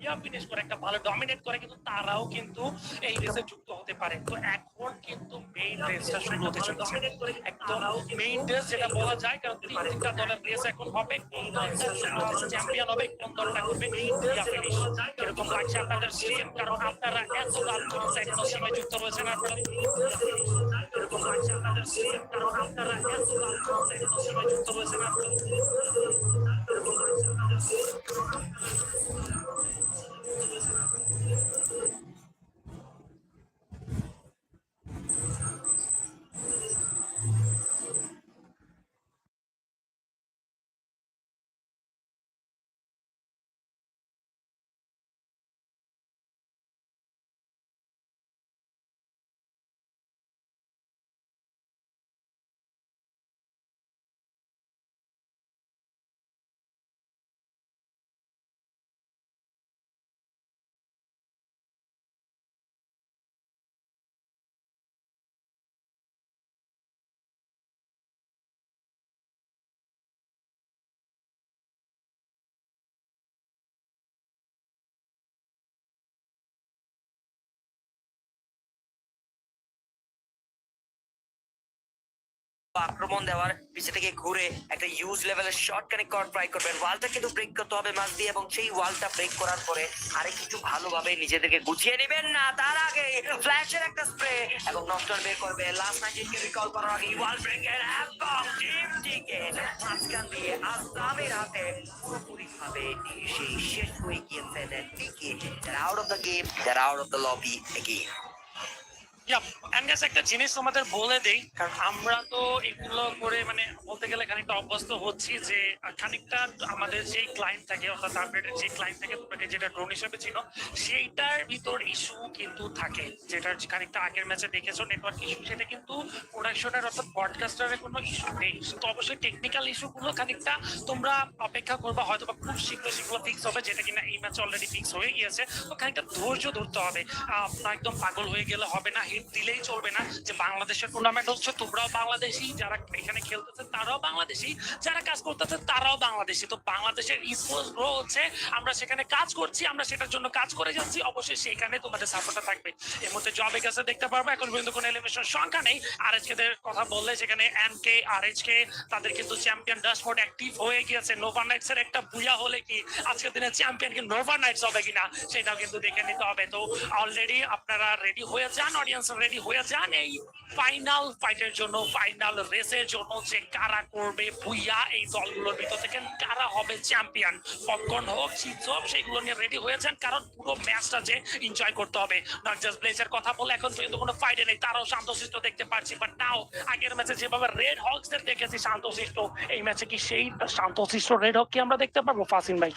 ইয়া finish করে একটা ভালো ডমিনেট করে কিন্তু তারাও কিন্তু এই রেসে যুক্ত হতে পারে তো এখন কিন্তু মেইন রেসটা শুরু হতে চলেছে একদম মেইন রেস যেটা বলা যায় কারণ তিন তিনটা দলের রেস এখন হবে কোন দলটা চ্যাম্পিয়ন হবে কোন দলটা করবে ইয়া ফিনিশ এরকম লাগছে আপনাদের সেম কারণ আপনারা এত রাত করেছে এখনও সীমে যুক্ত রয়েছেন আপনারা এরকম লাগছে আপনাদের সেম কারণ আপনারা এত রাত করেছে এখনও সীমে যুক্ত রয়েছেন আপনারা এরকম লাগছে আপনাদের same আক্রমণ দেওয়ার পিছে থেকে ঘুরে একটা ইউজ লেভেলের শর্ট কানেক্ট করার ট্রাই করবেন। ওয়ালটা কিন্তু ব্রেক করতে হবে মাছ দিয়ে এবং সেই ওয়ালটা ব্রেক করার পরে আরেক কিছু ভালোভাবে নিজেদেরকে গুছিয়ে নেবেন না, তার আগে ফ্ল্যাশের একটা স্প্রে এবং নস্টর বের করবে। লাস্ট নাইনটিনকে রিকল করার আগে ওয়াল ব্রেকের এবং টিম টিকেট মাঝখান দিয়ে আসামের হাতে পুরোপুরি ভাবে সেই শেষ হয়ে গিয়েছেন টিকে out of the game out of the lobby again একটা জিনিস তোমাদের বলে দেই, কারণ আমরা তো এগুলো করে মানে বলতে গেলে খানিকটা অভ্যস্ত হচ্ছি যে খানিকটা আমাদের ক্লায়েন্ট থাকে, অর্থাৎ যে ক্লায়েন্ট থাকে, তোমাকে যেটা ড্রোন হিসেবে ছিল, সেইটার ভিতর ইস্যু কিন্তু থাকে যেটা খানিকটা আগের ম্যাচে দেখেছ নেটওয়ার্ক ইস্যু সেটা কিন্তু প্রোডাকশনের অর্থাৎ ব্রডকাস্টারের কোনো ইস্যু নেই। তো অবশ্যই টেকনিক্যাল ইস্যুগুলো খানিকটা তোমরা অপেক্ষা করবা হয়তো বা খুব শীঘ্র সেগুলো ফিক্স হবে, যেটা কিনা এই ম্যাচ অলরেডি ফিক্স হয়ে গিয়েছে। তো খানিকটা ধৈর্য ধরতে হবে। একদম পাগল হয়ে গেলে হবে না হিট দিলেই চলবে না যে বাংলাদেশের টুর্নামেন্ট হচ্ছে, তোমরাও বাংলাদেশি, যারা এখানে খেলতেছে তারাও বাংলাদেশি, যারা কাজ করতেছে তারাও বাংলাদেশি। তো বাংলাদেশের স্পোর্টস গ্রো হচ্ছে, আমরা সেখানে কাজ করছি, আমরা সেটার জন্য কাজ করে যাচ্ছি, অবশ্যই সেখানে তোমাদের সাপোর্টটা থাকবে। এর মধ্যে জবে কাছে দেখতে পারব, এখন পর্যন্ত কোনো এলিমিনেশন সংখ্যা নেই। আর এইচ দের কথা বললে, সেখানে এন কে আর এইচ কে তাদের কিন্তু চ্যাম্পিয়ন ড্যাশবোর্ড অ্যাক্টিভ হয়ে গিয়েছে। নোভা নাইটস এর একটা বুয়া হলে কি আজকের দিনে চ্যাম্পিয়ন কি নোভা নাইটস হবে কিনা, সেটাও কিন্তু দেখে নিতে হবে। তো অলরেডি আপনারা রেডি হয়ে যান অডিয়েন্স রেডি হয়ে যান। এই ফাইনাল ফাইটের জন্য ফাইনাল রেসের জন্য যে কারা করবে ভুইয়া, এই দলগুলোর ভিতর থেকে কারা হবে চ্যাম্পিয়ন পপকর্ন হোক চিপস হোক, সেগুলো নিয়ে রেডি হয়েছেন কারণ পুরো ম্যাচটা যে এনজয় করতে হবে। নট জাস্ট ব্লেজের কথা বলে এখন পর্যন্ত কোনো ফাইটে নেই, তারাও শান্তশিষ্ট দেখতে পাচ্ছি বাট নাও আগের ম্যাচে যেভাবে রেড হকসদের দেখেছি, শান্তশিষ্ট, এই ম্যাচে কি সেই শান্তশিষ্ট রেড হক কি আমরা দেখতে পারব ফাসিন ভাই?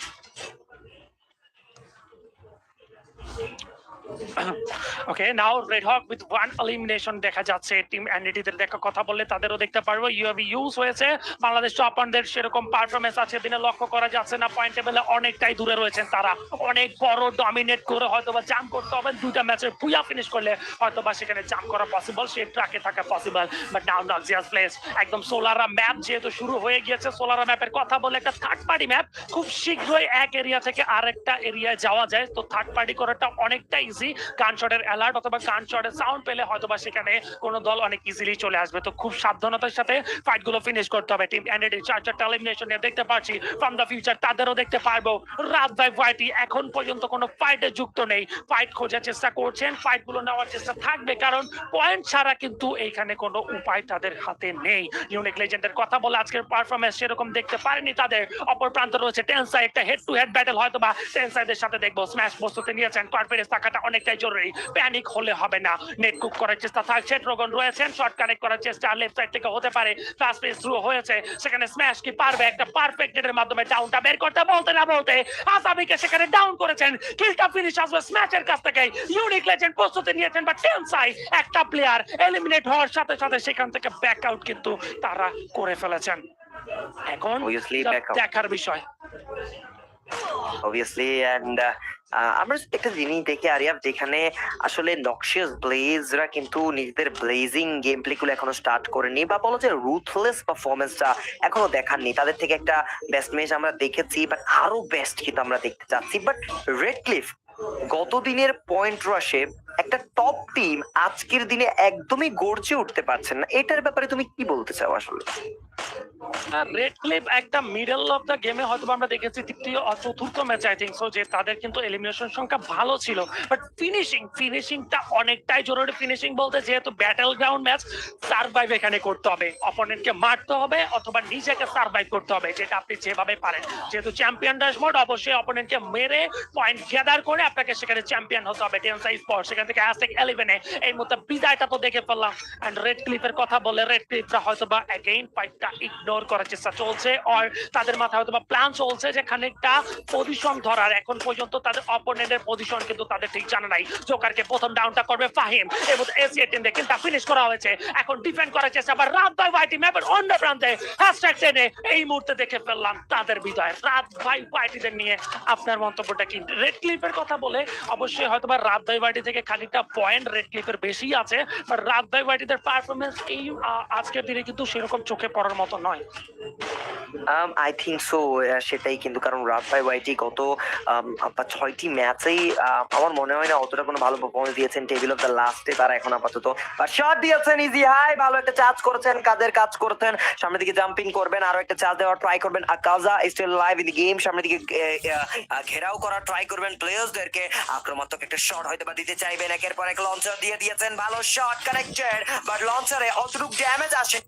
Okay now Red Hawk with one elimination দেখা যাচ্ছে। টিম এনডিটিদের দেখা কথা বললে তাদেরও দেখতে পারব। ইউএবি ইউজ হয়েছে। বাংলাদেশ টপারদের সেরকম পারফরমেন্স আছে দিনে লক্ষ্য করা যাচ্ছে না। পয়েন্ট টেবিলে অনেকটাই দূরে রয়েছেন তারা। অনেক বড় ডমিনেট করে হয়তো বা জাম করতে হবে। দুইটা ম্যাচের পুয়া ফিনিশ করলে হয়তো বা সেখানে জাম করা পসিবল সে ট্রাকে থাকা পসিবল বাট নাও নট জিয়াস প্লেস একদম সোলারা ম্যাপ যেহেতু শুরু হয়ে গিয়েছে সোলারা ম্যাপের কথা বলে একটা থার্ড পার্টি ম্যাপ খুব শীঘ্রই এক এরিয়া থেকে আরেকটা এরিয়ায় যাওয়া যায়। তো থার্ড পার্টি করাটা অনেকটা ইজি গান শটের অ্যালার্ট অথবা গান শটের সাউন্ড পেলে হয়তো বা সেখানে কোনো দল অনেক ইজিলি চলে আসবে। তো খুব সাবধানতার সাথে ফাইটগুলো ফিনিশ করতে হবে। টিম এনএডি চার চারটা এলিমিনেশন নিয়ে দেখতে পাচ্ছি। ফ্রম দ্য ফিউচার তাদেরও দেখতে পারব। রাত বাই ফাইটি এখন পর্যন্ত কোনো ফাইটে যুক্ত নেই। ফাইট খোঁজার চেষ্টা করছেন। ফাইটগুলো নেওয়ার চেষ্টা থাকবে কারণ পয়েন্ট ছাড়া কিন্তু এইখানে কোনো উপায় তাদের হাতে নেই। ইউনিক লেজেন্ডের কথা বলে আজকের পারফরমেন্স সেরকম দেখতে পারেনি তাদের। অপর প্রান্ত রয়েছে টেনসাই একটা হেড টু হেড ব্যাটেল হয়তো বা টেনসাইদের সাথে দেখব। স্ম্যাশ প্রস্তুতি নিয়েছেন। কনফিডেন্স থাকাটা অনেকটাই জরুরি। প্যানিক হলে হবে না। নেট কুক করার চেষ্টা থাকছে ড্রগন রয়েছেন শর্ট কানেক্ট করার চেষ্টা লেফট সাইড থেকে হতে পারে। পেস থ্রু হয়েছে। সেখানে স্ম্যাশ কি পারবে? একটা পারফেক্ট নেটের মাধ্যমে ডাউনটা বের করতে বলতে না বলতে আসামিকে সেখানে ডাউন করেছেন। কিলটা ফিনিশ আসবে স্ম্যাচের কাছ থেকে ইউনিক লেজেন্ড প্রস্তুতি নিয়েছেন বা টেনসাই একটা প্লেয়ার এলিমিনেট হওয়ার সাথে সাথে সেখান থেকে ব্যাক আউট কিন্তু তারা করে ফেলেছেন। এখন দেখার বিষয়। Obviously and uh, আহ, আমরা একটা জিনিস দেখি আরিয়াব যেখানে আসলে নকশিয়াস ব্লেজরা কিন্তু নিজেদের ব্লেজিং গেম প্লে গুলো এখনও স্টার্ট করেনি বা বলো যে রুথলেস পারফরমেন্সটা এখনও দেখাননি। তাদের থেকে একটা বেস্ট ম্যাচ আমরা দেখেছি বাট আরও বেস্ট কিন্তু আমরা দেখতে চাচ্ছি। বাট রেড ক্লিফ গত দিনের পয়েন্ট রাশে একটা টপ টিম আজকের দিনে একদমই গর্জে উঠতে পারছেন না। এটার ব্যাপারে তুমি কি বলতে চাও আসলে? রেড ক্লিপ একটা মিডল অফ দ্য গেমে হয়তো আমরা দেখেছি তৃতীয় চতুর্থ আই থিঙ্ক সো যে তাদের কিন্তু এলিমিনেশন সংখ্যা ভালো ছিল। বাট ফিনিশিং ফিনিশিংটা অনেকটাই জরুরি। ফিনিশিং বলতে যেহেতু ব্যাটেল গ্রাউন্ড ম্যাচ সার্ভাইভ এখানে করতে হবে। অপোনেন্টকে মারতে হবে অথবা নিজেকে সার্ভাইভ করতে হবে, যেটা আপনি যেভাবে পারেন। যেহেতু চ্যাম্পিয়ন মোড অবশ্যই অপোনেন্টকে মেরে পয়েন্ট গ্যাদার করে আপনাকে সেখানে চ্যাম্পিয়ন হতে হবে। টেন্সাই স্পোর্ট সেখান থেকে অ্যাসেক এলেভেনে এই মুহূর্তে বিদায়টা তো দেখে ফেললাম। অ্যান্ড রেড ক্লিপের কথা বলে রেড ক্লিপটা হয়তো বা অ্যাগেইন ফাইটটা ইগনোর করার চেষ্টা চলছে। আর তাদের মাথায় হয়তো বা প্ল্যান চলছে যে খানিকটা পজিশন ধরার। এখন পর্যন্ত তাদের অপোনেন্টের পজিশন কিন্তু তাদের ঠিক জানা নাই। জোকারকে প্রথম ডাউনটা করবে ফাহিম এবং এসিএ টিম কিন্তু ফিনিশ করা হয়েছে। এখন ডিফেন্ড করার চেষ্টা আবার রাত ভাই ভাইটি ম্যাপের অন্য প্রান্তে হ্যাশট্যাগ টেনে এই মুহূর্তে দেখে ফেললাম তাদের বিদায় রাত ভাই ভাইটিদের নিয়ে আপনার মন্তব্যটা কি? রেড ক্লিপের কথা বলে অবশ্যই হয়তো বা রাত ভাই ভাইটি থেকে খানিকটা পয়েন্ট রেড ক্লিপের বেশি আছে রাত ভাই ভাইটিদের পারফরমেন্স এই আজকের দিনে কিন্তু সেরকম চোখে পড়ার মতো নয়। আই থিঙ্ক সো সেটাই কিন্তু, কারণ রাত বাই ওয়াইটি গত ছয়টি ম্যাচেই আমার মনে হয় না অতটা কোনো ভালো পারফরমেন্স দিয়েছেন টেবিল অফ দ্য লাস্টে তারা এখন আপাতত শট দিয়েছেন ইজি হাই ভালো একটা চার্জ করেছেন, কাদের কাজ করতেন, সামনের দিকে জাম্পিং করবেন, আরও একটা চার্জ দেওয়ার ট্রাই করবেন আকাজা স্টিল লাইভ ইন গেম সামনের দিকে ঘেরাও করার ট্রাই করবেন প্লেয়ার্সদেরকে আক্রমণাত্মক একটা শট হয়তো বা দিতে চাইবেন পরে লঞ্চার দিয়ে দিয়েছেন ভালো শট কানেক্টেড বাট লঞ্চারে অতটুক ড্যামেজ আসে।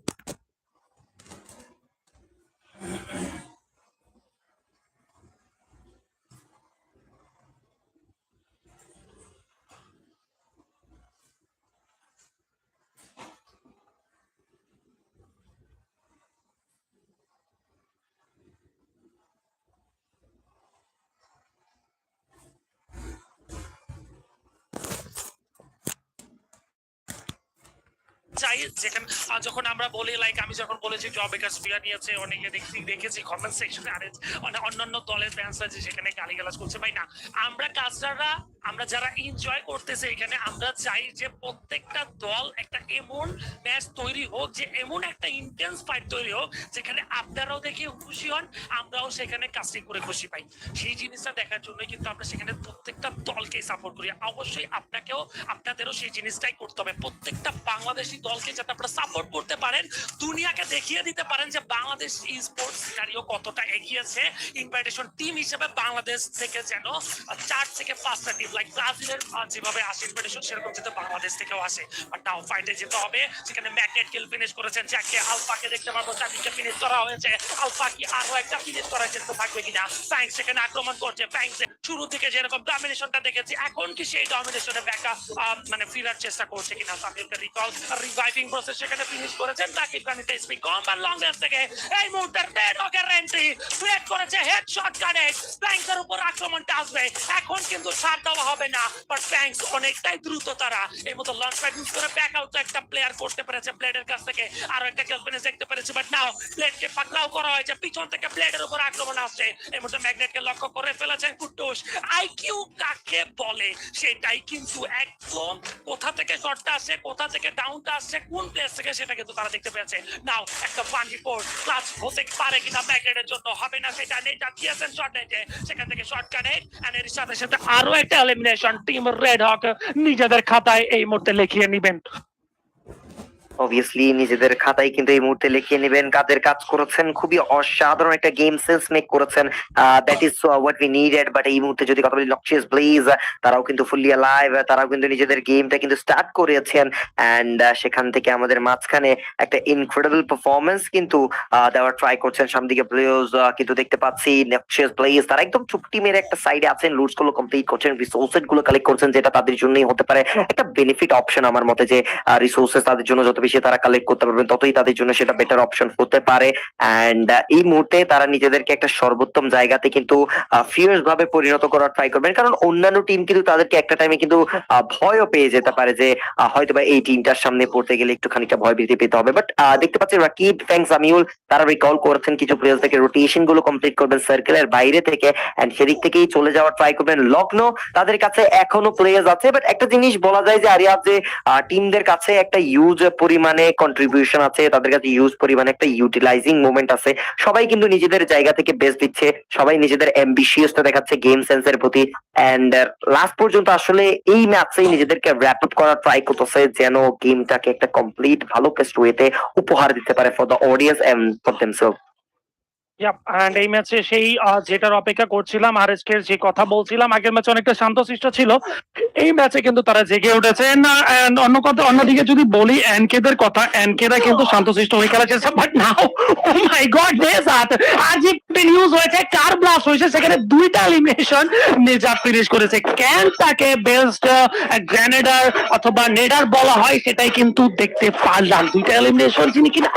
চাই যেখানে যখন আমরা বলি লাইক আমি যখন বলেছি জব বেকার স্পিয়ার নিয়েছে, অনেকে দেখছি, দেখেছি কমেন্ট সেকশনে আরে অন্যান্য দলের ফ্যান্স আছে সেখানে গালিগালাজ করছে। ভাই না, আমরা কাজটারা আমরা যারা এনজয় করতেছে এখানে, আমরা চাই যে প্রত্যেকটা দল একটা এমন ম্যাচ তৈরি হোক, যে এমন একটা ইন্টেন্স ফাইট তৈরি হোক, যেখানে আপনারাও দেখে খুশি হন, আমরাও সেখানে কাজটি করে খুশি পাই। সেই জিনিসটা দেখার জন্য কিন্তু আমরা সেখানে প্রত্যেকটা দলকেই সাপোর্ট করি। অবশ্যই আপনাকেও, আপনাদেরও সেই জিনিসটাই করতে হবে। প্রত্যেকটা বাংলাদেশি দলকে যাতে আপনারা সাপোর্ট করতে পারেন, দুনিয়াকে দেখিয়ে দিতে পারেন যে বাংলাদেশ স্পোর্টস কারিও কতটা এগিয়েছে ইনভাইটেশন টিম হিসেবে বাংলাদেশ থেকে যেন চার থেকে পাঁচটা টিম লাইক ব্রাজিলের যেভাবে আসে ইনভাইটেশন সেরকম যাতে বাংলাদেশ থেকেও আসে। বাট নাও ফাইটে যেতে হবে। সেখানে ম্যাগনেট কিল ফিনিশ করেছেন জ্যাককে আলফাকে দেখতে পারব চারদিকে ফিনিশ করা হয়েছে। আলফা কি আরও একটা ফিনিশ করার চেষ্টা থাকবে কিনা? ফ্যাংক সেখানে আক্রমণ করছে। ফ্যাংক শুরু থেকে যেরকম ডমিনেশনটা দেখেছি, এখন কি সেই ডমিনেশনে ব্যাকা মানে ফিরার চেষ্টা করছে কিনা? সামিলকে রিকল রিভাইভিং প্রসেস সেখানে ফিনিশ করেছেন তাকিব খানিতে স্পিক কম আর লং রেঞ্জ থেকে এই মুহূর্তে রেড হকের এন্ট্রি ক্রিয়েট করেছে। হেডশট কানেক্ট ফ্যাংকের উপর আক্রমণটা আসবে। এখন কিন্তু ছাড় দেওয়া হবে না বাট ফ্যাংস অনেকটাই দ্রুত তারা। এই মতো লঞ্চ প্যাড ইউজ করে ব্যাক আউট একটা প্লেয়ার করতে পেরেছে ব্লেডের কাছ থেকে। আরও একটা ফিনিশ দেখতে পেরেছে বাট নাও ব্লেডকে পাকড়াও করা হয়েছে। পিছন থেকে ব্লেডের উপর আক্রমণ আসছে। এই মুহূর্তে ম্যাগনেটকে লক্ষ্য করে ফেলেছেন কুট্টুস আইকিউ কাকে বলে? সেটাই কিন্তু একদম কোথা থেকে শটটা আসছে, কোথা থেকে ডাউনটা আসছে, কোন প্লেস থেকে, সেটা কিন্তু তারা দেখতে পেয়েছে। নাও একটা ফান রিপোর্ট ক্লাস হতে পারে কিনা ম্যাগনেটের জন্য? হবে না সেটা নেই দিয়েছেন শট নেটে সেখান থেকে শট কানেক্ট এর সাথে সাথে আরও একটা এলিমিনেশন টিম রেড হক নিজেদের খাতায় এই মুহূর্তে লিখিয়ে নিবেন। অবভিয়াসলি নিজেদের খাতায় কিন্তু এই মুহূর্তে লিখিয়ে নেবেন কাদের কাজ করেছেন। খুবই অসাধারণ একটা গেম সেন্স মেক করেছেন। That is what we needed but এই মুহূর্তে যদি কথা বলি লক্সিয়াস ব্লেজ তারাও কিন্তু ফুললি লাইভ তারাও কিন্তু নিজেদের গেমটা কিন্তু স্টার্ট করেছেন। এন্ড সেখান থেকে আমাদের মাঝখানে একটা ইনক্রেডিবল পারফরমেন্স কিন্তু আহ, দেওয়ার ট্রাই করছেন। সামনে দিকে ব্লেজ কিন্তু দেখতে পাচ্ছি লক্সিয়াস ব্লেজ তারা একদম চুপটি মেরে একটা সাইডে আছেন। লুটসগুলো কমপ্লিট করছেন রিসোর্সেসগুলো কালেক্ট করছেন যেটা তাদের জন্যই হতে পারে। একটা বেনিফিট অপশন আমার মতে যে রিসোর্সেস তাদের জন্য যত বেশি তারা কালেক্ট করতে পারবেন ততই তাদের জন্য সেটা বেটার অপশন হতে পারে। অ্যান্ড এই মুহূর্তে তারা নিজেদেরকে একটা সর্বোত্তম জায়গাতে কিন্তু ফিয়ার্স ভাবে পরিণত করার ট্রাই করবেন। কারণ অন্যান্য টিম কিন্তু তাদেরকে একটা টাইমে কিন্তু ভয়ও পেয়ে যেতে পারে যে আহ, হয়তোবা এই টিমটার সামনে পড়তে গেলে একটু খানিকটা ভয় ভীতি পেতে হবে। বাট দেখতে পাচ্ছি রাকিব ফ্যাং সামিউল তারা রিকল করেছেন কিছু প্লেয়ার থেকে। রোটেশনগুলো কমপ্লিট করবেন সার্কেলের বাইরে থেকে। এন্ড সেদিক থেকেই চলে যাওয়ার ট্রাই করবেন লগ্ন। তাদের কাছে এখনও প্লেয়ার্স আছে। বাট একটা জিনিস বলা যায় যে আরিয়াব যে টিমদের কাছে একটা ইউজ পরিমাণে কন্ট্রিবিউশন আছে, তাদের কাছে ইউজ পরিমাণে একটা ইউটিলাইজিং মুভমেন্ট আছে। সবাই কিন্তু নিজেদের জায়গা থেকে বেস্ট দিচ্ছে, সবাই নিজেদের অ্যাম্বিশিয়াসটা দেখাচ্ছে গেম সেন্সের প্রতি। এন্ড লাস্ট পর্যন্ত আসলে এই ম্যাচেই নিজেদেরকে র্যাপ আপ করার ট্রাই করতেছে যেন গেমটাকে একটা কমপ্লিট ভালো বেস্ট ওয়েতে উপহার দিতে পারে for the audience and for themselves yup and এই ম্যাচে সেই যেটার অপেক্ষা করছিলাম আর এর যে কথা বলছিলাম আগের ম্যাচে অনেকটা শান্তশিষ্ট ছিল। এই ম্যাচে কিন্তু তারা জেগে উঠেছেন এন্ড অন্য কথা অন্যদিকে যদি বলি এনকেদের কথা এনকেরা কিন্তু শান্তশিষ্ট হয়ে খেলা চেয়েছে but now O my god নেজাত আজ একটি নিউজ হয়েছে কার ব্লাস্ট হয়েছে? সেখানে দুইটা এলিমিনেশন নেজাত ফিনিশ করেছে। কেন তাকে বেস্ট গ্রেনেডার অথবা নেডার বলা হয় সেটাই কিন্তু দেখতে পারলাম। দুইটা এলিমিনেশন যিনি কিনা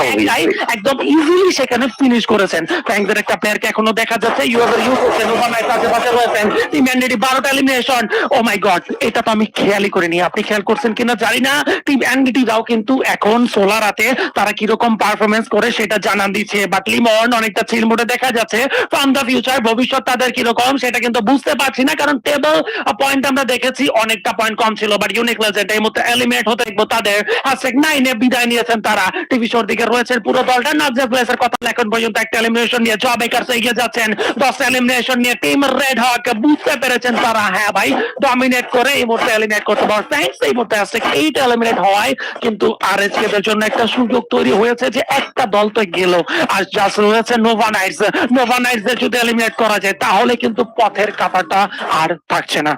একদম ইজিলি সেখানে ফিনিশ করেছেন। ফ্যাংদের একটা প্লেয়ারকে এখনও দেখা যাচ্ছে ইউএস ইউজ করছেন ওভারনাইট আশেপাশে রয়েছেন টিম বারোটা এলিমিনেশন ও মাই গড এটা তো আমি খেয়ালই করিনি। আপনি খেয়াল করছেন কিনা জানি না। টিম এনডিডি রাও কিন্তু এখন সোলার রাতে তারা কীরকম পারফরমেন্স করে সেটা জানান দিচ্ছে। বাট লিমন অনেকটা চিল মোডে দেখা যাচ্ছে। ফ্রম দ্য ফিউচার ভবিষ্যৎ তাদের কীরকম, সেটা কিন্তু বুঝতে পারছি না। কারণ টেবল পয়েন্ট আমরা দেখেছি, অনেকটা পয়েন্ট কম ছিল। বাট ইউনিক লেজেন্ড এই মুহূর্তে এলিমিনেট হতে দেখব তাদের। হ্যাশট্যাগ নাইনে বিদায় নিয়েছেন তারা। টিভি শোর দিকে রয়েছে পুরো দলটা। নাজে প্লেসের কথা এখন পর্যন্ত একটা এলিমিনেশন নিয়ে জব বেকার এগিয়ে যাচ্ছেন। দশটা এলিমিনেশন নিয়ে টিম রেড হক বুঝতে পেরেছেন তারা হ্যাঁ ভাই ডমিনেট করে এই মুহূর্তে এলিমিনেট করতে পারছেন এই মুহূর্তে আসছে এইটা এলিমিনেট হওয়ায় কিন্তু আর এস জন্য একটা সুযোগ তৈরি হয়েছে যে একটা দল তো গেল। আর জাস্ট রয়েছে নোভা নাইটস নোভা নাইটস যদি এলিমিনেট করা যায়, তাহলে কিন্তু পথের কাটাটা আর থাকছে না।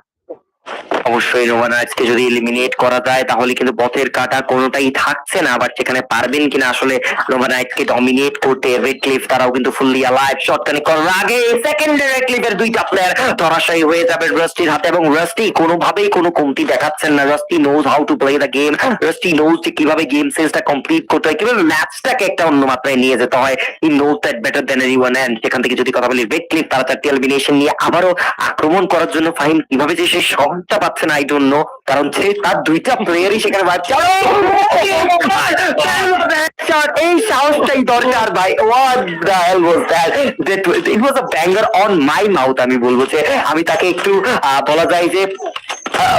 অবশ্যই নোভানাইটসকে যদি এলিমিনেট করা যায়, তাহলে কিন্তু পথের কাটা কোনোটাই থাকছে না, আবার সেখানে পারবেন কিনা আসলে নোভানাইটসকে ডমিনেট করতে রেড ক্লিফ তারাও কিন্তু ফুললি অ্যালাইভ শট কানেক্ট করার আগে সেকেন্ডে রেড ক্লিফের দুইটা প্লেয়ার ধরাশায়ী হয়ে যাবে রাস্টির হাতে এবং রাস্টি কোনোভাবেই কোনো কমতি দেখাচ্ছেন না। Rusty knows how to play the game Rusty knows যে কীভাবে গেম সেন্সটা কমপ্লিট করতে হয়, কীভাবে ম্যাচটাকে একটা অন্য মাত্রায় নিয়ে যেতে হয়। He knows that better than then anyone and সেখান থেকে যদি কথা বলি রেড ক্লিফ তারা চারটি এলিমিনেশন নিয়ে আবারও আক্রমণ করার জন্য ফাহিম কীভাবে যে সে সেই শটটা পাচ্ছে না এই জন্য কারণ সে তার দুইটা প্লেয়ারই সেখানে বাচ্চা এই সাহসটাই দরকার ভাই what the hell was that it was a banger on my mouth আমি বলব যে আমি তাকে একটু বলা যায় যে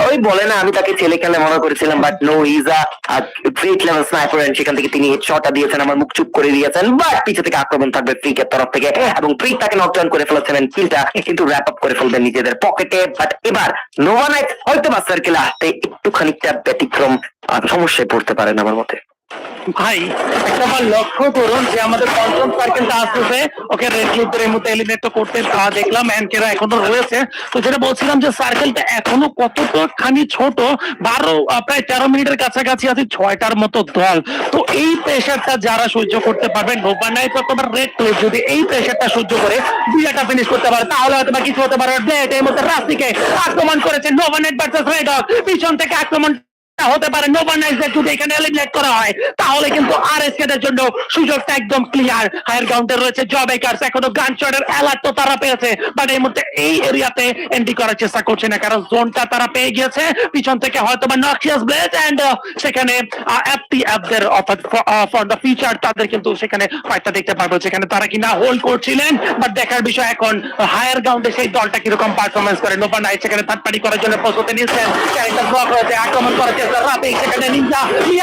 ওই বলে না, আমি তাকে ছেলে খেলে মনে করেছিলাম but no is a great level sniper and সেখান থেকে তিনি হেডশটটা দিয়েছেন, আমার মুখ চুপ করে দিয়েছেন বাট পিছে থেকে আক্রমণ থাকবে ফ্রিকের তরফ থেকে, এবং ফ্রিক তাকে নকডাউন করে ফেলেছেন কিলটা কিন্তু র্যাপ আপ করে ফেলবেন নিজেদের পকেটে বাট এবার নোভা নাইট হয়তো বা সার্কেলে আসতে একটুখানিটা ব্যতিক্রম সমস্যায় পড়তে পারেন আমার মতে। ভাই, একটা লক্ষ্য করুন যে আমাদের পঞ্চম সার্কেলটা আসতেছে। ওকে রেড এই মুহূর্তে এলিমিনেট তো দেখলাম এনকেরা এখনও রয়েছে। তো যেটা বলছিলাম যে সার্কেলটা এখনও ছোট, বারো প্রায় তেরো মিনিটের কাছাকাছি আছে ছয়টার মতো দল। তো এই প্রেশারটা যারা সহ্য করতে পারবে নোভা নাইট অথবা রেড যদি এই প্রেশারটা সহ্য করে দুইটা ফিনিশ করতে পারে, তাহলে হয়তো বা কিছু হতে পারে। ব্লেড এই রাস্তিকে আক্রমণ করেছে নোভা নাইট ভার্সেস রেড পিছন থেকে আক্রমণ হতে পারে নোভা যদি এখানে এলিমিনেট করা হয়। তাহলে কিন্তু আর এস জন্য সুযোগটা একদম ক্লিয়ার হায়ার গ্রাউন্ডে রয়েছে জব একার্স এখনও গান শটের অ্যালার্ট তো তারা পেয়েছে। বাট এই মুহূর্তে এই এরিয়াতে এন্ট্রি করার চেষ্টা করছে না, কারণ জোনটা তারা পেয়ে গিয়েছে। পিছন থেকে হয়তো বা নক্সিয়াস ব্লেড এন্ড সেখানে অ্যাপটি অ্যাপদের অর্থাৎ ফর দ্য ফিউচার তাদের কিন্তু সেখানে ফাইটটা দেখতে পারব, যেখানে তারা কিনা হোল্ড করছিলেন। বাট দেখার বিষয় এখন হায়ার গ্রাউন্ডে সেই দলটা কীরকম পারফরমেন্স করে? নোভা নাইট সেখানে থার্ড পার্টি করার জন্য প্রস্তুতি নিচ্ছেন। ক্যারেক্টার ব্লক হয়েছে আক্রমণ করার চেষ্টা রাতে সেখানে নিনজা মিয়ানদের কাছ থেকে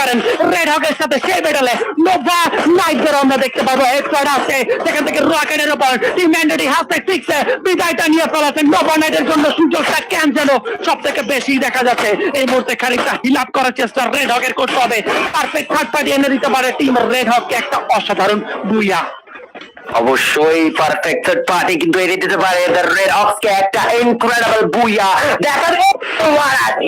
পারেন। রেড হকের সাথে সেই বেটালে নোভা নাইটদের আমরা দেখতে পাবো। হেডশট আছে সেখান থেকে রকেটের উপর টিম ম্যান্ডেটি হাতে সিক্সে বিদায়টা নিয়ে ফেলাছেন নোভা নাইটের জন্য সুযোগটা কেন যেন সব থেকে বেশি দেখা যাচ্ছে। এই মুহূর্তে খানিকটা হিল আপ করার চেষ্টা রেড হকের করতে হবে। পারফেক্ট থার্ড পার্টি এনে দিতে পারে টিম রেড হককে একটা অসাধারণ বুইয়া। অবশ্যই পারফেক্ট থার্ড পার্টি কিন্তু এনে দিতে পারে দ্য রেড হক্স কে একটা ইনক্রেডিবল বুইয়া। দেখা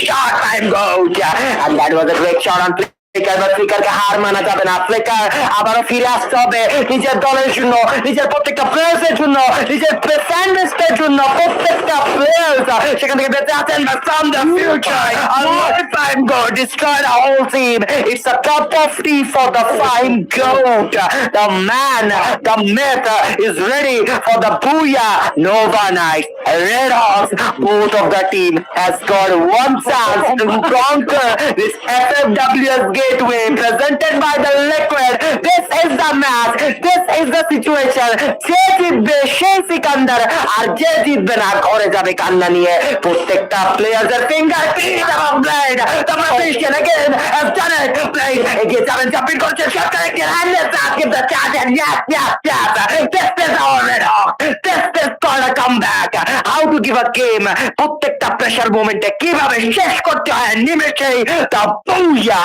short time goat and that was a great shot on flicker but ফ্লিকারকে হার মানা যাবে না ফ্লিকার আবারও ফিরে আসতে হবে নিজের দলের জন্য নিজের প্রত্যেকটা প্লেয়ার্সের জন্য নিজের ফ্যান বেস্টের জন্য প্রত্যেকটা প্লেয়ার্স সেখান থেকে বেঁচে আছেন from the future a lifetime goal destroy the whole team it's a cup of tea for the fine goat the man the myth is ready for the booyah Nova Knight Red Hawks both of the team has got one chance to conquer this FFWS midway presented by the liquid. This is the match. This is the situation. যে জিতবে সেই সিকান্দার আর যে জিতবে না ঘরে যাবে কান্না নিয়ে প্রত্যেকটা প্লেয়ারদের ফিঙ্গার প্রিন্ট এবং ব্লেড তোমরা Phoenician again have done it playing এগিয়ে যাবেন জাম্পিং করছেন সরকার একটি হ্যান্ডলেস up give the charge and yes yes yes this is our Red Hawk this is call a comeback how to give a game প্রত্যেকটা pressure মোমেন্টে কিভাবে শেষ করতে হয় নিমেষেই তা বুয়া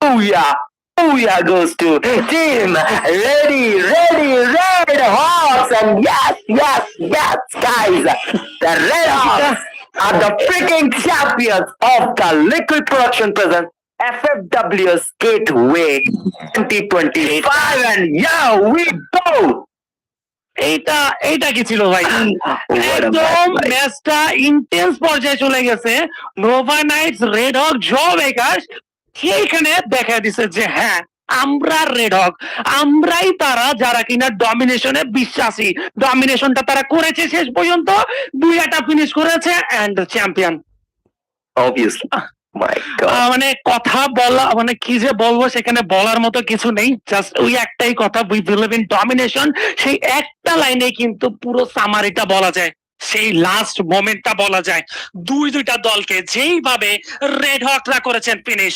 বৌয়া Booyah goes to team ready, ready, red hawks, and yes, yes, yes, guys, the red hawks are the freaking champions of the liquid production present FFW's Gateway 2025, and yeah, we go. এইটা এইটা কি ছিল ভাই What a একদম match, ভাই। ম্যাচটা intense পর্যায়ে চলে গেছে Nova Knights Red Hawk Joe Baker সেইখানে দেখা দিছে যে হ্যাঁ আমরা রেড হক আমরাই তারা যারা কিনা ডমিনেশনে বিশ্বাসী। ডমিনেশনটা তারা করেছে শেষ পর্যন্ত দুইটা ফিনিশ করেছে এন্ড চ্যাম্পিয়ন. মানে কথা বলা মানে কি যে বলব সেখানে বলার মতো কিছু নেই। জাস্ট ওই একটাই কথা উই বিলিভ ইন ডমিনেশন সেই একটা লাইনে কিন্তু পুরো সামারিটা বলা যায়। সেই লাস্ট মোমেন্টটা বলা যায়। দুই দুইটা দলকে যেইভাবে রেড হকরা করেছেন ফিনিশ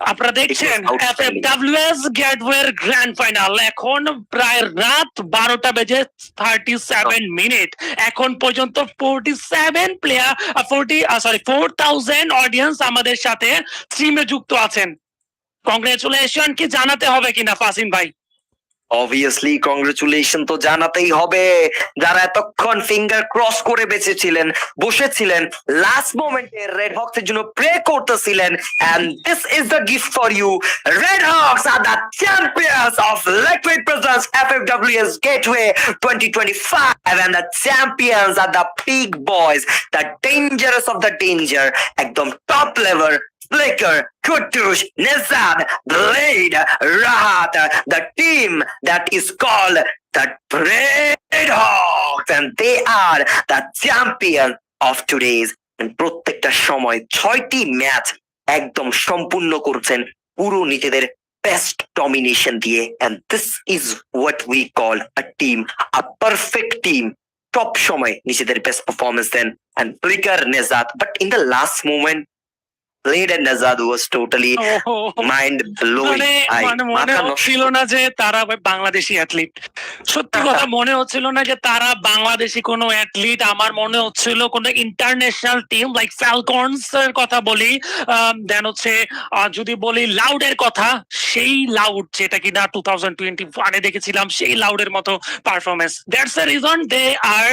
আপনারা দেখছেন outstanding. ডাব্লিউএস গেটওয়ের গ্র্যান্ড ফাইনাল এখন প্রায় রাত বারোটা বেজে থার্টি সেভেন মিনিট এখন পর্যন্ত forty seven player forty sorry four thousand audience আমাদের সাথে স্ট্রিমে যুক্ত আছেন। কংগ্রেচুলেশন কি জানাতে হবে কিনা ফাসিন ভাই? অবভিয়াসলি কংগ্রেচুলেশন তো জানাতেই হবে। যারা এতক্ষণ ফিঙ্গার ক্রস করে বেঁচেছিলেন, বসেছিলেন লাস্ট মোমেন্টে রেড হক্স এর জন্য প্রে করতেছিলেন and this is the gift for you Red Hawks are the champions of liquid presence FFWS gateway 2025 and the champions are the big boys, the dangerous of the danger, একদম top level Flicker, Kutush, Nizam, Blade, Rahat, the team that is called the Red Hawks, and they are the champion of today's. And প্রত্যেকটা সময় ছয়টি match একদম সম্পূর্ণ করছেন পুরো নিজেদের best domination দিয়ে and this is what we call a team a perfect team সব সময় নিজেদের বেস্ট পারফরমেন্স দেন and Flicker, Nezat, but in the last moment Blade and Nazad was totally mind blowing. মানে মানে মনে হচ্ছিল না যে তারা বাংলাদেশি অ্যাথলিট সত্যি কথা মনে হচ্ছিল না যে তারা বাংলাদেশি কোনো অ্যাথলিট আমার মনে হচ্ছিল কোনো ইন্টারন্যাশনাল টিম লাইক ফ্যালকনস এর কথা বলি। দেন হচ্ছে যদি বলি লাউডের কথা সেই লাউড যেটা কিনা টু থাউজেন্ড টোয়েন্টি ওয়ানে দেখেছিলাম সেই লাউডের মতো performance that's a reason they are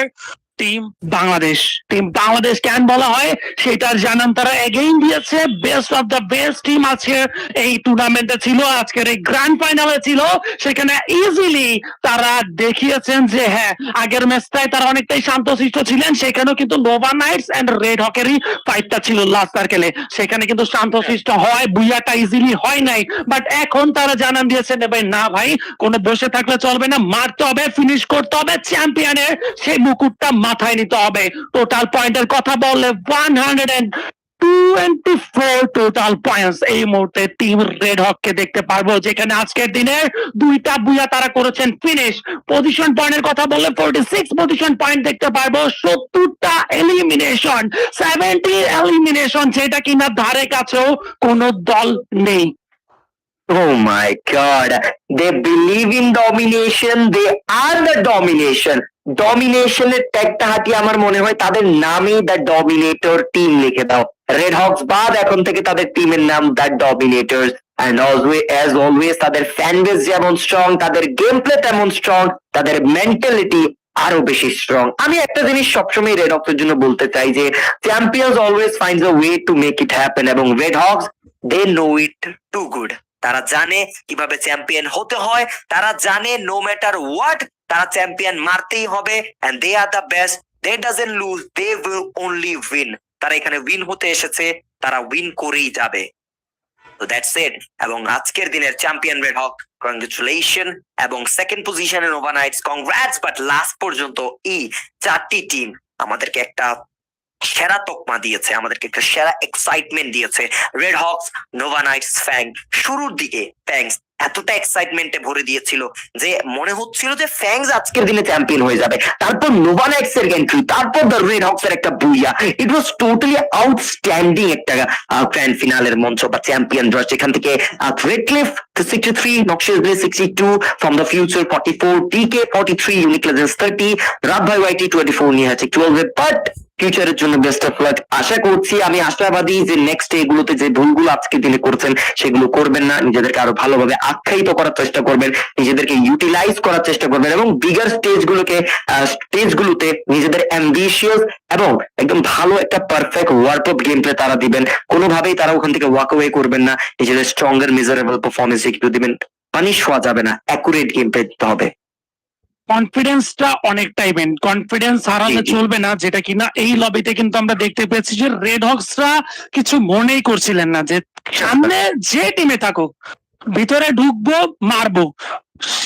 team Bangladesh team Bangladesh কেন বলা হয়? সেটার জানান তারা এগেইন দিয়েছে। Best of the best team আজকে এই টুর্নামেন্টে ছিল। আজকের এই গ্র্যান্ড ফাইনালে ছিল। সেখানে ইজিলি তারা দেখিয়েছেন যে হ্যাঁ আগের ম্যাচটায় তারা অনেকটাই শান্তশিষ্ট ছিলেন। সেখানেও কিন্তু নোভা নাইটস এন্ড রেড হকেরই ফাইটটা ছিল লাস্ট সার্কেলে সেখানে কিন্তু শান্তশিষ্ট হয়, বুইয়াটা ইজিলি হয় নাই। বাট এখন তারা জানান দিয়েছেন ভাই, না ভাই, কোনো বসে থাকলে চলবে না। মারতে হবে ফিনিশ করতে হবে চ্যাম্পিয়নের সেই মুকুটটা মাথায় নিতে হবে টোটাল পয়েন্টের কথা বললে one hundred twenty four total points এই মুহূর্তে টিম রেড হক কে দেখতে পারব, যেখানে আজকের দিনে দুইটা বুয়া তারা করেছেন ফিনিশ পজিশন পয়েন্টের কথা বললে ফোর্টি সিক্স পজিশন পয়েন্ট দেখতে পারব, সত্তরটা এলিমিনেশন সেভেন্টি এলিমিনেশন যেটা কিনা ধারে কাছেও কোনো দল নেই Oh my god. They believe in domination. They are the domination. ডমিনেশনের ট্যাগটা হাটিয়ে আমার মনে হয় তাদের নামই দ্য ডমিনেটর টিম লিখে দাও। রেড হক্স বাদ এখন থেকে তাদের টিমের নাম the Dominator and as always তাদের ফ্যান বেস যেমন স্ট্রং তাদের গেম প্লে তেমন স্ট্রং তাদের মেন্টালিটি আরও বেশি স্ট্রং আমি একটা জিনিস সবসময় রেড হক্সের জন্য বলতে চাই যে champions always finds a way to make it happen এবং Red Hawks they know it too good তারা জানে কীভাবে চ্যাম্পিয়ন হতে হয়, তারা জানে নো ম্যাটার হোয়াট তারা চ্যাম্পিয়ন মারতেই হবে and they are the best they doesn't lose they will only win তারা এখানে উইন হতে এসেছে, তারা উইন করেই যাবে। তো দ্যাটস ইট এবং আজকের দিনের চ্যাম্পিয়ন রেড হক কংগ্রেচুলেশন এবং সেকেন্ড পজিশনে Nova Knights congrats but last পর্যন্ত এই চারটি টিম আমাদেরকে একটা সেরা তকমা দিয়েছে, আমাদেরকে একটা সেরা এক্সাইটমেন্ট দিয়েছে। Red Hawks Nova Knights Fang শুরুর দিকে ফ্যাংস এতটা এক্সাইটমেন্টে ভরে দিয়েছিল যে মনে হচ্ছিল যে ফ্যাংস আজকের দিনে চ্যাম্পিয়ন হয়ে যাবে। তারপর নোভা নাইটস এর এন্ট্রি তারপর দ্য রেড হকস এর একটা booyah. It was totally outstanding একটা গ্র্যান্ড ফিনালের মঞ্চ বা চ্যাম্পিয়ন ড্র যেখান থেকে রেডক্লিফ সিক্সটি থ্রি নকশিস বে sixty two from the future forty four DK forty three unique legends thirty রাত ভাই ওয়াইটি টোয়েন্টি ফোর নিয়ে আছে টুয়েলভ বাট ফিউচারের জন্য বেস্ট অফ লাক আশা করছি আমি আশাবাদী যে নেক্সট এগুলোতে যে ভুলগুলো আজকে দিনে করছেন, সেগুলো করবেন না। নিজেদেরকে আরও ভালোভাবে আখ্যায়িত করার চেষ্টা করবেন। নিজেদেরকে ইউটিলাইজ করার চেষ্টা করবেন এবং বিগার স্টেজ গুলোকে স্টেজ গুলোতে নিজেদের অ্যাম্বিশিয়াস এবং একদম ভালো একটা perfect work of game play তারা দিবেন। কোনোভাবেই তারা ওখান থেকে ওয়াক অ্যাওয়ে করবেন না। নিজেদের স্ট্রঙ্গার মেজারেবল পারফরমেন্স একটু দিবেন। পানিশ হওয়া যাবে না। অ্যাকুরেট গেম প্লে দিতে হবে। কনফিডেন্সটা অনেকটাই মেন কনফিডেন্স হারালে। চলবে না যেটা কিনা এই লবিতে কিন্তু আমরা দেখতে পেয়েছি যে রেড হক্সরা কিছু মনেই করছিলেন না যে সামনে যে টিমে থাকুক ভিতরে ঢুকবো মারবো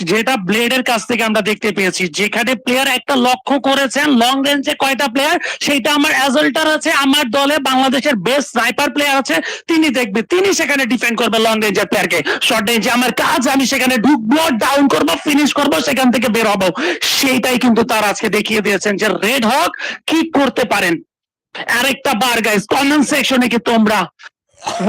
যেটা ব্লেডের কাছ থেকে আমরা দেখতে পেয়েছি, যেখানে প্লেয়ার একটা লক্ষ্য করেছেন লং রেঞ্জে কয়টা প্লেয়ার সেইটা আমার অ্যাজল্টার আছে, আমার দলে বাংলাদেশের বেস্ট স্নাইপার প্লেয়ার আছে, তিনি দেখবে, তিনি সেখানে ডিফেন্ড করবে লং রেঞ্জের প্লেয়ারকে শর্ট রেঞ্জে আমার কাজ, আমি সেখানে ঢুকবো ডাউন করব ফিনিশ করব, সেখান থেকে বের হব। সেইটাই কিন্তু তার আজকে দেখিয়ে দিয়েছেন যে রেড হক কি করতে পারেন। আরেকটা বার গাইস কমেন্ট সেকশনে কি তোমরা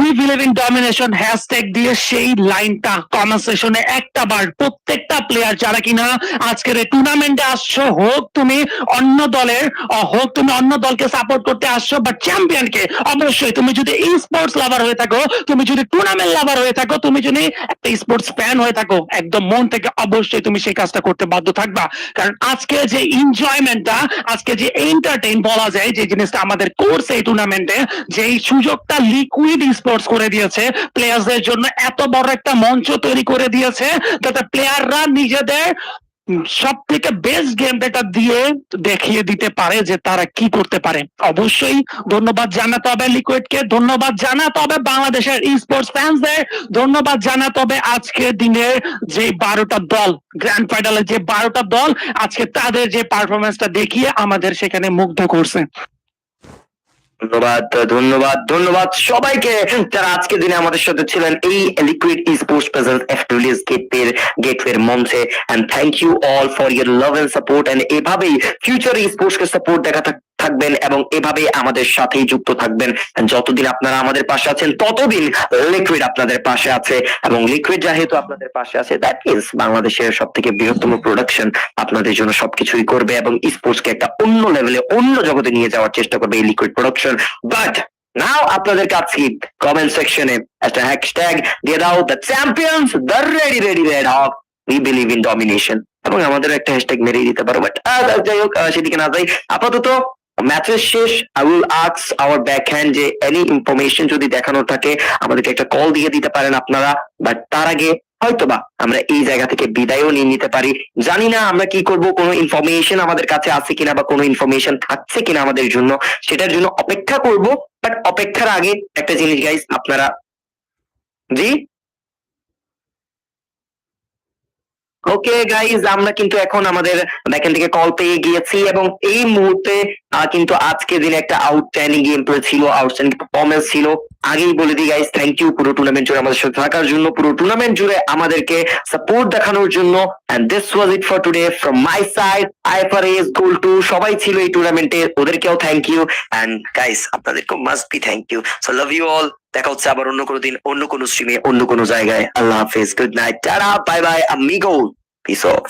we believe in domination hashtag দিয়ে সেই লাইনটা কমেন্ট সেকশনে একটা বার প্রত্যেকটা প্লেয়ার যারা কিনা আজকের এই টুর্নামেন্টে আসছো, হোক তুমি অন্য দলের হোক তুমি অন্য দলকে সাপোর্ট করতে আসছো বাট চ্যাম্পিয়নকে অবশ্যই তুমি যদি ই স্পোর্টস লাভার হয়ে থাকো, তুমি যদি টুর্নামেন্ট লাভার হয়ে থাকো, তুমি যদি একটা স্পোর্টস ফ্যান হয়ে থাকো, একদম মন থেকে অবশ্যই তুমি সেই কাজটা করতে বাধ্য থাকবা। কারণ আজকে যে এনজয়মেন্টটা আজকে যে এন্টারটেইন বলা যায়, যে জিনিসটা আমাদের করছে এই টুর্নামেন্টে যে এই সুযোগটা লিকুইড স্পোর্টস করে দিয়েছে। প্লেয়ারদের জন্য এত বড় একটা মঞ্চ তৈরি করে দিয়েছে যাতে প্লেয়াররা নিজেদের সব থেকে বেস্ট গেম এটা দিয়ে দেখিয়ে দিতে পারে যে তারা কি করতে পারে। অবশ্যই ধন্যবাদ জানাতে হবে লিকুইডকে ধন্যবাদ জানাতে হবে বাংলাদেশের স্পোর্টস ফ্যান্সদের ধন্যবাদ জানাতে হবে আজকে দিনের যে বারোটা দল গ্র্যান্ড ফাইনালের যে বারোটা দল, আজকে তাদের যে পারফরমেন্সটা দেখিয়ে আমাদের সেখানে মুগ্ধ করছে। ধন্যবাদ ধন্যবাদ ধন্যবাদ সবাইকে যারা আজকে দিনে আমাদের সাথে ছিলেন এই লিকুইড স্পোর্টস প্রেজেন্স এফটিলিয়াস গেটের গেটওয়ের মঞ্চে and thank you all for your love and support and এভাবেই ফিউচার স্পোর্টস কে সাপোর্ট দেখা থাকবেন এবং এভাবেই আমাদের সাথেই যুক্ত থাকবেন। যতদিন আপনারা আমাদের পাশে আছেন, ততদিন লিকুইড আপনাদের পাশে আছে এবং লিকুইড যেহেতু আপনাদের পাশে আছে দ্যাট ইজ বাংলাদেশের সব থেকে বৃহত্তম প্রোডাকশন আপনাদের জন্য সবকিছুই করবে এবং স্পোর্টস কে একটা অন্য লেভেলে অন্য জগতে নিয়ে যাওয়ার চেষ্টা করবে এই লিকুইড প্রোডাকশন বাট নাও আপনাদের কাছে কমেন্ট সেকশনে একটা হ্যাশট্যাগ দিয়ে দাও the champions the ready ready Red Hawk we believe in domination এবং আমাদের একটা হ্যাশট্যাগ মেরিয়ে দিতে পারো বাট যাই হোক সেদিকে না যাই। আপাতত ম্যাচের শেষ আই উইল আক্স আওয়ার ব্যাক হ্যান্ড যে এনি ইনফরমেশন যদি দেখানোর থাকে, আমাদেরকে একটা কল দিয়ে দিতে পারেন আপনারা বাট তার আগে হয়তোবা আমরা এই জায়গা থেকে বিদায়ও নিয়ে নিতে পারি। জানি না আমরা কি করব, কোনো ইনফরমেশন আমাদের কাছে আছে কিনা বা কোনো ইনফরমেশন থাকছে কিনা আমাদের জন্য, সেটার জন্য অপেক্ষা করব বাট অপেক্ষার আগে একটা জিনিস গাইস আপনারা জি? ওকে গাইজ আমরা কিন্তু এখন আমাদের এখান থেকে কল পেয়ে গিয়েছি এবং এই মুহূর্তে কিন্তু আজকে দিনে একটা আউটস্ট্যান্ডিং গেম প্লে ছিল আউটস্ট্যান্ডিং পারফরমেন্স ছিল। আগেই বলে দিই গাইজ থ্যাংক ইউ পুরো টুর্নামেন্ট জুড়ে আমাদের সাথে থাকার জন্য। পুরো টুর্নামেন্ট জুড়ে আমাদেরকে সাপোর্ট দেখানোর জন্য। And this was it for today from my side আইফারএস গোল টু সবাই ছিল এই টুর্নামেন্টে ওদেরকেও থ্যাংক ইউ এন্ড গাইস আপনাদেরকেও must be thank you so love you all দেখা হচ্ছে আবার অন্য কোনো দিন, অন্য কোনো স্ট্রিমে অন্য কোনো জায়গায়। আল্লাহ হাফেজ। Good night tata. Bye bye amigo peace of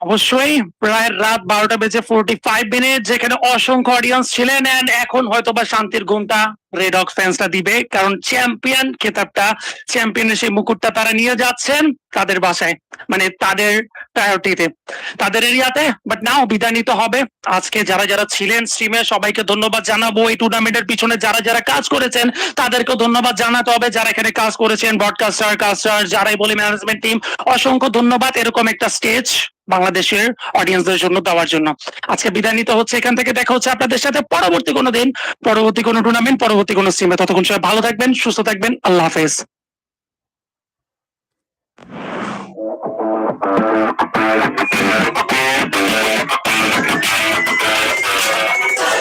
অবশ্যই প্রায় রাত বারোটা বেজে ফোরটি ফাইভ মিনিট যেখানে অসংখ্য অডিয়েন্স ছিলেন এন্ড এখন হয়তো বা শান্তির ঘুমটা রেড অক্স ফ্যান্সটা দিবে, কারণ চ্যাম্পিয়ন খেতাবটা চ্যাম্পিয়নের সেই মুকুটটা তারা নিয়ে যাচ্ছেন তাদের বাসায় মানে তাদের প্রায়োরিটিতে তাদের এরিয়াতে বাট নাও বিদায় নিতে হবে। আজকে যারা যারা ছিলেন স্ট্রিমে সবাইকে ধন্যবাদ জানাব। এই টুর্নামেন্টের পিছনে যারা যারা কাজ করেছেন, তাদেরকেও ধন্যবাদ জানাতে হবে। যারা এখানে কাজ করেছেন ব্রডকাস্টার কাস্টার যারাই বলি ম্যানেজমেন্ট টিম অসংখ্য ধন্যবাদ। এরকম একটা স্টেজ বাংলাদেশের অডিয়েন্সদের জন্য দেওয়ার জন্য। আজকে বিদায় নিতে হচ্ছে। এখান থেকে দেখা হচ্ছে আপনাদের সাথে পরবর্তী কোনো দিন, পরবর্তী কোনো টুর্নামেন্ট পরবর্তী কোনো সিমে ততক্ষণ সবাই ভালো থাকবেন, সুস্থ থাকবেন। আল্লাহ হাফেজ।